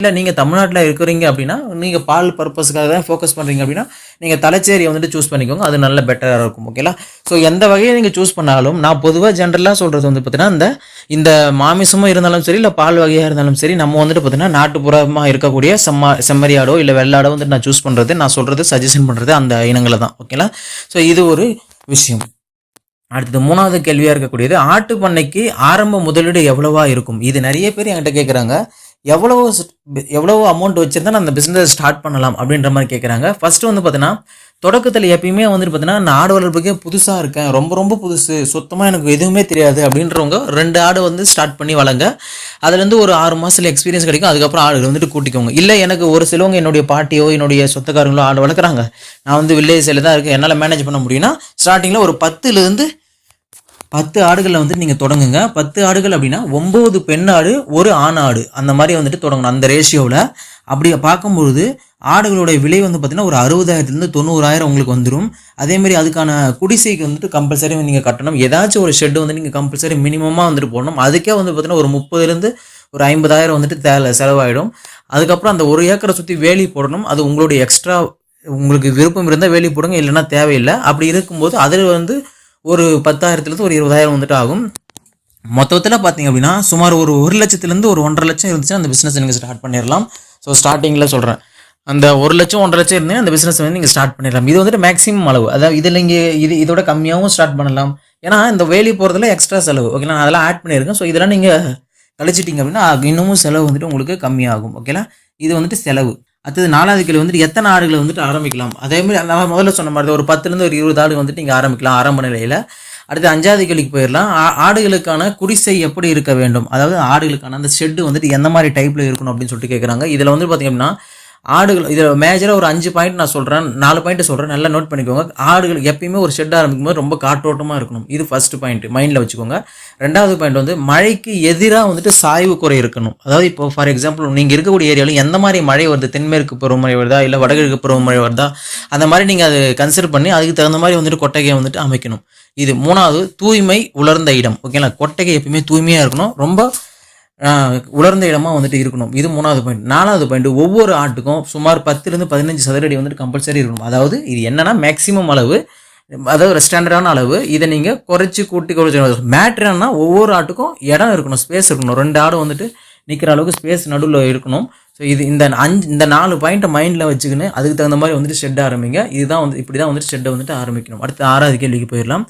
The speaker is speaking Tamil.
இல்லை நீங்கள் தமிழ்நாட்டில் இருக்கிறீங்க அப்படின்னா நீங்கள் பால் பர்பஸ்க்காக தான் ஃபோக்கஸ் பண்ணுறீங்க அப்படின்னா நீங்கள் தலைச்சேரியை வந்துட்டு சூஸ் பண்ணிக்கோங்க. அது நல்ல பெட்டராக இருக்கும் ஓகேங்களா ஸோ எந்த வகையை நீங்கள் சூஸ் பண்ணாலும் நான் பொதுவாக ஜென்ரலாக சொல்கிறது வந்து பார்த்தீங்கன்னா இந்த இந்த மாமிசமும் இருந்தாலும் சரி இல்லை பால் வகையாக இருந்தாலும் சரி நம்ம வந்துட்டு பார்த்தீங்கன்னா நாட்டுப்புறமாக இருக்கக்கூடிய செம்ம செம்மறியாடோ இல்லை வெள்ளாடோ வந்துட்டு நான் சூஸ் பண்ணுறது நான் சொல்கிறது சஜஷன் பண்ணுறது அந்த இனங்களை தான் ஓகேங்களா ஸோ இது ஒரு விஷயம். அடுத்தது மூணாவது கேள்வியாக இருக்கக்கூடியது ஆட்டு பண்ணைக்கு ஆரம்ப முதலீடு எவ்வளவா இருக்கும்? இது நிறைய பேர் என்கிட்ட கேட்குறாங்க எவ்வளவு எவ்வளவு அமௌண்ட் வச்சிருந்தா நான் அந்த பிஸ்னஸ் ஸ்டார்ட் பண்ணலாம் அப்படின்ற மாதிரி கேட்குறாங்க ஃபஸ்ட்டு வந்து பார்த்தீங்கன்னா தொடக்கத்தில் எப்பயுமே வந்துட்டு பார்த்தீங்கன்னா நான் ஆடு வளர்ப்புக்கே புதுசாக இருக்கேன். ரொம்ப ரொம்ப புதுசு. சுத்தமாக எனக்கு எதுவுமே தெரியாது அப்படின்றவங்க ரெண்டு ஆடு வந்து ஸ்டார்ட் பண்ணி வளங்க. அதுலேருந்து ஒரு ஆறு மாதத்தில் எக்ஸ்பீரியன்ஸ் கிடைக்கும். அதுக்கப்புறம் ஆடுகள் வந்துட்டு கூட்டிக்கோங்க. இல்லை எனக்கு ஒரு சிலவங்க என்னுடைய பாட்டியோ என்னுடைய சொந்தக்காரங்களோ ஆடு வளர்க்குறாங்க. நான் வந்து வில்லேஜ் சைடில் தான் இருக்கேன். என்னால் மேனேஜ் பண்ண முடியும்னா ஸ்டார்டிங்கில் ஒரு பத்துலேருந்து பத்து ஆடுகளில் வந்துட்டு நீங்கள் தொடங்குங்க. பத்து ஆடுகள் அப்படின்னா ஒம்பது பெண் ஆடு ஒரு ஆண் ஆடு. அந்த மாதிரி வந்துட்டு தொடங்கணும். அந்த ரேஷியோவில் அப்படி பார்க்கும்பொழுது ஆடுகளுடைய விலை வந்து பார்த்தீங்கன்னா ஒரு அறுபதாயிரத்துலேருந்து தொண்ணூறாயிரம் உங்களுக்கு வந்துடும் அதேமாதிரி அதுக்கான குடிசைக்கு வந்துட்டு கம்பல்சரி நீங்கள் கட்டணும். ஏதாச்சும் ஒரு ஷெட்டு வந்து நீங்கள் கம்பல்சரி மினிமமாக வந்துட்டு போடணும். அதுக்கே வந்து பார்த்தீங்கன்னா ஒரு முப்பதுலேருந்து ஒரு ஐம்பதாயிரம் வந்துட்டு தேவை செலவாயிடும். அதுக்கப்புறம் அந்த ஒரு ஏக்கரை சுற்றி வேலி போடணும். அது உங்களுடைய எக்ஸ்ட்ரா உங்களுக்கு விருப்பம் இருந்தால் வேலி போடுங்க. இல்லைன்னா தேவையில்லை. அப்படி இருக்கும்போது அதில் வந்து ஒரு பத்தாயிரத்துலேருந்து ஒரு இருபதாயிரம் வந்துட்டு ஆகும். மொத்தத்தில் பார்த்தீங்க அப்படின்னா சுமார் ஒரு ஒரு லட்சத்துலேருந்து ஒரு ஒன்றரை லட்சம் இருந்துச்சுன்னா அந்த பிஸ்னஸ் நீங்கள் ஸ்டார்ட் பண்ணிடலாம். ஸோ ஸ்டார்டிங்கில் சொல்கிறேன் அந்த ஒரு லட்சம் ஒன்றரை லட்சம் இருந்தே அந்த பிஸ்னஸ் வந்து நீங்கள் ஸ்டார்ட் பண்ணிடலாம். இது வந்துட்டு மேக்ஸிமம் அளவு. அதாவது இதில் நீங்கள் இது இதோட கம்மியாகவும் ஸ்டார்ட் பண்ணலாம். ஏன்னா இந்த வேலி போகிறதுல எக்ஸ்ட்ரா செலவு. ஓகேங்களா நான் அதெல்லாம் ஆட் பண்ணியிருக்கேன். ஸோ இதெல்லாம் நீங்கள் கழிச்சிட்டிங்க அப்படின்னா இன்னமும் செலவு வந்துட்டு உங்களுக்கு கம்மியாகும். ஓகேங்களா இது வந்துட்டு செலவு. அடுத்தது நாலாவது கேள்வி வந்துட்டு எத்தனை ஆடுகளை வந்துட்டு ஆரம்பிக்கலாம்? அதே மாதிரி நான் முதல்ல சொன்ன மாதிரி தான் ஒரு பத்துலேருந்து ஒரு இருபது ஆடு வந்துட்டு நீங்கள் ஆரம்பிக்கலாம் ஆரம்ப நிலையில். அடுத்து அஞ்சாவது கேள்விக்கு போயிடலாம். ஆடுகளுக்கான குடிசை எப்படி இருக்க வேண்டும்? அதாவது ஆடுகளுக்கான அந்த ஷெட்டு வந்துட்டு எந்த மாதிரி டைப்பில் இருக்கணும் அப்படின்னு சொல்லிட்டு கேட்குறாங்க இதில் வந்து பார்த்திங்கன்னா ஆடுகள் இதில் மேஜராக ஒரு அஞ்சு பாயிண்ட் நான் சொல்கிறேன் நாலு பாயிண்ட் சொல்கிறேன் நல்லா நோட் பண்ணிக்கோங்க. ஆடுகள் எப்பயுமே ஒரு ஷெட் ஆரம்பிக்கும் போது ரொம்ப காற்றோட்டமாக இருக்கணும். இது ஃபர்ஸ்ட் பாயிண்ட் மைண்டில் வச்சுக்கோங்க. ரெண்டாவது பாயிண்ட் வந்து மழைக்கு எதிராக வந்துட்டு சாய்வு குறை இருக்கணும். அதாவது இப்போ ஃபார் எக்ஸாம்பிள் நீங்கள் இருக்கக்கூடிய ஏரியாவில் எந்த மாதிரி மழை வருது? தென்மேற்கு பருவமழை வருதா? இல்லை வடகிழக்கு பருவமழை வருதா? அந்த மாதிரி நீங்கள் அதை கன்சிடர் பண்ணி அதுக்கு தகுந்த மாதிரி வந்துட்டு கொட்டகையை வந்துட்டு அமைக்கணும். இது மூணாவது தூய்மை உலர்ந்த இடம். ஓகேங்களா? கொட்டகை எப்பயுமே தூய்மையாக இருக்கணும். ரொம்ப உலர்ந்த இடமாக வந்துட்டு இருக்கணும். இது மூணாவது பாயிண்ட் நாலாவது பாயிண்ட் ஒவ்வொரு ஆட்டுக்கும் சுமார் பத்துலேருந்து பதினஞ்சு சதுரடி வந்துட்டு கம்பல்சரி இருக்கணும். அதாவது இது என்னென்னா மேக்ஸிமம் அளவு அதாவது ஒரு ஸ்டாண்டர்டான அளவு. இதை நீங்கள் குறைச்சி கூட்டி குறைச்சி மேட்ருன்னா ஒவ்வொரு ஆட்டுக்கும் இடம் இருக்கணும் ஸ்பேஸ் இருக்கணும். ரெண்டு ஆடு வந்துட்டு நிற்கிற அளவுக்கு ஸ்பேஸ் நடுவில் இருக்கணும். ஸோ இது இந்த அஞ்சு இந்த நாலு பாயிண்ட்டை மைண்டில் வச்சுக்கின்னு அதுக்கு தகுந்த மாதிரி வந்துட்டு ஷெட் ஆரம்பிங்க. இதுதான் வந்து இப்படி தான் வந்துட்டு ஷெட்டை வந்துட்டு ஆரம்பிக்கணும். அடுத்து ஆறாவது கேள்விக்கு போயிடலாம்.